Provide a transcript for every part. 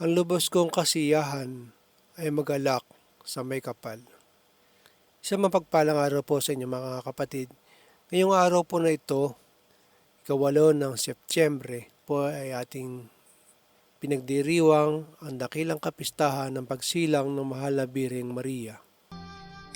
Ang lubos kong kasiyahan ay magalak sa may kapal. Isang mapagpalang araw po sa inyo mga kapatid. Ngayong araw po na ito, ikawalo ng Setyembre po ay ating pinagdiriwang ang dakilang kapistahan ng pagsilang ng mahal Maria.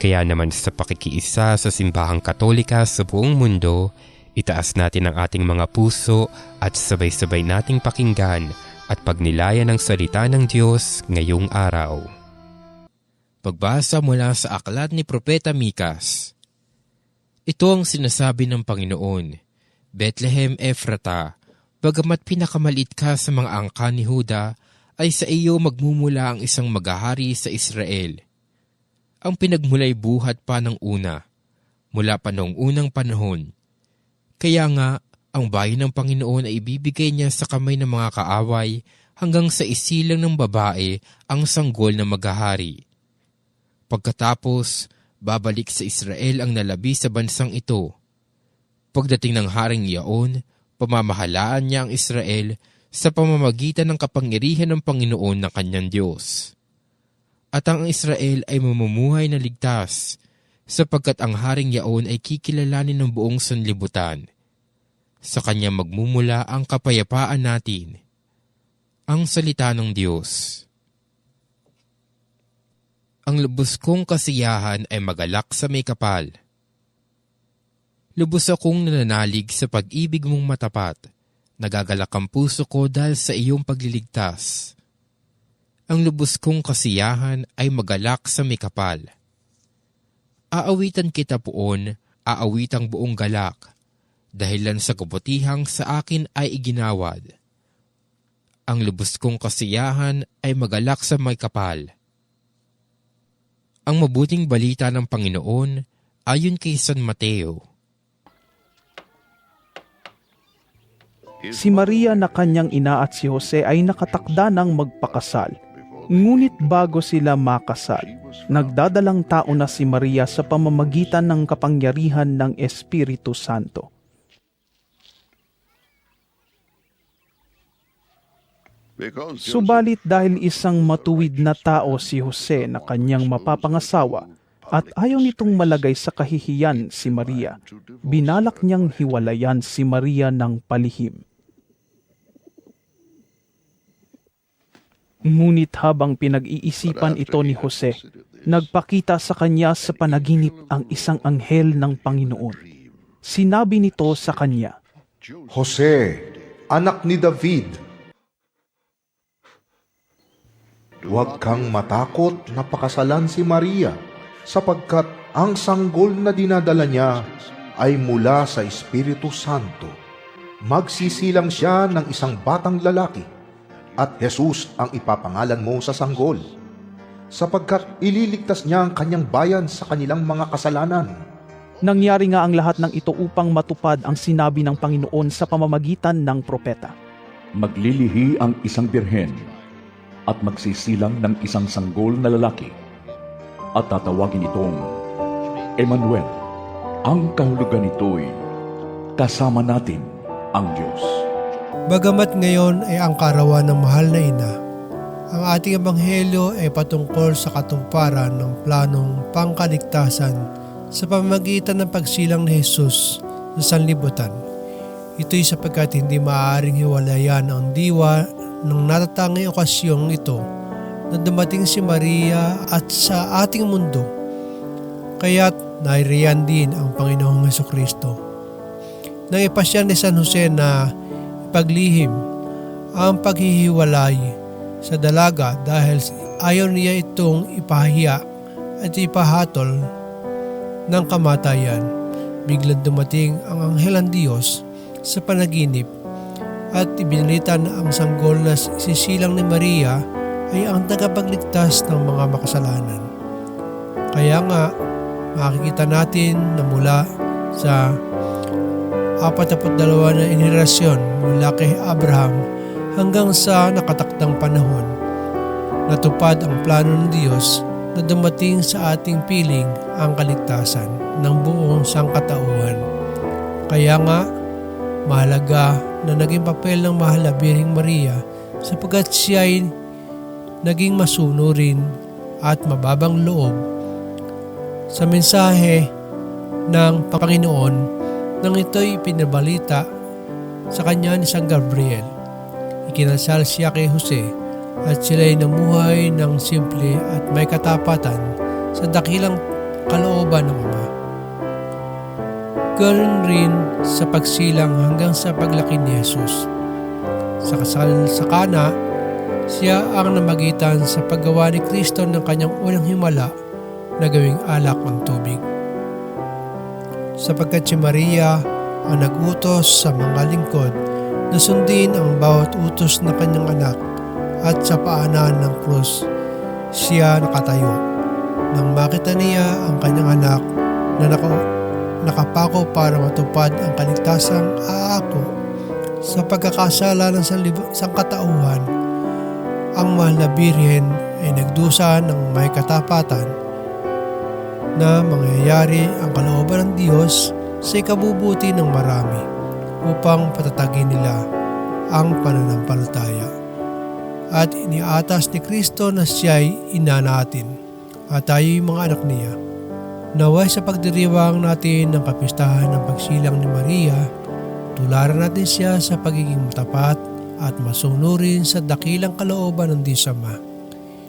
Kaya naman sa pakikiisa sa simbahang katolika sa buong mundo, itaas natin ang ating mga puso at sabay-sabay nating pakinggan at pagnilayan ng salita ng Diyos ngayong araw. Pagbasa mula sa aklat ni Propeta Mikas. Ito ang sinasabi ng Panginoon, Bethlehem Ephrata, bagamat pinakamalit ka sa mga angka ni Huda, ay sa iyo magmumula ang isang magahari sa Israel. Ang pinagmulay buhat pa ng una, mula pa noong unang panahon. Kaya nga, ang bayan ng Panginoon ay ibibigay niya sa kamay ng mga kaaway hanggang sa isilang ng babae ang sanggol na magahari. Pagkatapos, babalik sa Israel ang nalabi sa bansang ito. Pagdating ng Haring Yaon, pamamahalaan niya ang Israel sa pamamagitan ng kapangyarihan ng Panginoon na kanyang Diyos. At ang Israel ay mamumuhay na ligtas, sapagkat ang Haring Yaon ay kikilalanin ng buong sanlibutan. Sa kanya magmumula ang kapayapaan natin. Ang salita ng Diyos. Ang lubos kong kasiyahan ay magalak sa may kapal. Lubos akong nananalig sa pag-ibig mong matapat. Nagagalak ang puso ko dahil sa iyong pagliligtas. Ang lubos kong kasiyahan ay magalak sa may kapal. Aawitan kita poon, aawitang buong galak, dahilan sa kabutihang sa akin ay iginawad. Ang lubos kong kasiyahan ay magalak sa may kapal ang mabuting balita ng Panginoon ayon kay San Mateo. Si Maria na kanyang ina at si Jose ay nakatakda ng magpakasal. Ngunit bago sila makasal, nagdadalang tao na si Maria sa pamamagitan ng kapangyarihan ng Espiritu Santo. Subalit dahil isang matuwid na tao si Jose na kanyang mapapangasawa at ayaw nitong malagay sa kahihiyan si Maria, binalak niyang hiwalayan si Maria ng palihim. Ngunit habang pinag-iisipan ito ni Jose, nagpakita sa kanya sa panaginip ang isang anghel ng Panginoon. Sinabi nito sa kanya, Jose, anak ni David, huwag kang matakot na pakasalan si Maria sapagkat ang sanggol na dinadala niya ay mula sa Espiritu Santo. Magsisilang siya ng isang batang lalaki at Jesus ang ipapangalan mo sa sanggol sapagkat ililigtas niya ang kanyang bayan sa kanilang mga kasalanan. Nangyari nga ang lahat ng ito upang matupad ang sinabi ng Panginoon sa pamamagitan ng propeta. Maglilihi ang isang birhen at magsisilang ng isang sanggol na lalaki at tatawagin itong Emmanuel. Ang kahulugan nito'y kasama natin ang Diyos. Bagamat ngayon ay ang karawan ng mahal na ina, ang ating ebanghelyo ay patungkol sa katuparan ng planong pangkaligtasan sa pamamagitan ng pagsilang ni Jesus sa sanlibutan. Ito'y sapagkat hindi maaaring hiwalayan ang diwa ng natatanging okasyong ito na dumating si Maria at sa ating mundo. Kaya't nairiyan din ang Panginoong Heso Kristo. Nang ipasya ni San Jose na ipaglihim ang paghihiwalay sa dalaga dahil ayaw niya itong ipahiya at ipahatol ng kamatayan. Biglang dumating ang anghel ng Diyos sa panaginip at ibinalita na ang sanggol na sisilang ni Maria ay ang tagapagligtas ng mga makasalanan. Kaya nga, makikita natin na mula sa 42 na inerasyon mula kay Abraham hanggang sa nakatakdang panahon, natupad ang plano ng Diyos na dumating sa ating piling ang kaligtasan ng buong sangkatauhan. Kaya nga, mahalaga na naging papel ng mahal na Birhing Maria sapagkat siya ay naging masunurin at mababang loob sa mensahe ng Panginoon nang ito'y pinabalita sa kanya ni San Gabriel. Ikinasal siya kay Jose at sila'y namuhay ng simple at may katapatan sa dakilang kalooban ng Ama. Ganoon rin sa pagsilang hanggang sa paglaki ni Jesus. Sa kasal sa Kana, siya ang namagitan sa paggawa ni Kristo ng kanyang unang himala na gawing alak ng tubig. Sapagkat si Maria ang nagutos sa mga lingkod na sundin ang bawat utos ng kanyang anak at sa paanan ng krus siya nakatayo. Nang makita niya ang kanyang anak na naka, nakapako para matupad ang kaligtasang aako sa pagkakasala ng sangkatauhan, ang mahal birhen ay nagdusa ng may katapatan na mangyayari ang kalooban ng Diyos sa ikabubuti ng marami upang patatagin nila ang pananampalataya. At iniatas ni Kristo na siya'y ina natin at tayo'y mga anak niya. Naway sa pagdiriwang natin ng kapistahan ng pagsilang ni Maria, tularan natin siya sa pagiging matapat at masunurin sa dakilang kalooban ng Diyos Ama.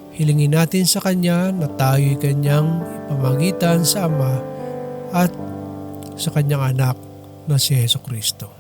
Hilingin natin sa Kanya na tayo'y Kanyang ipamagitan sa Ama at sa Kanyang anak na si Yeso Kristo.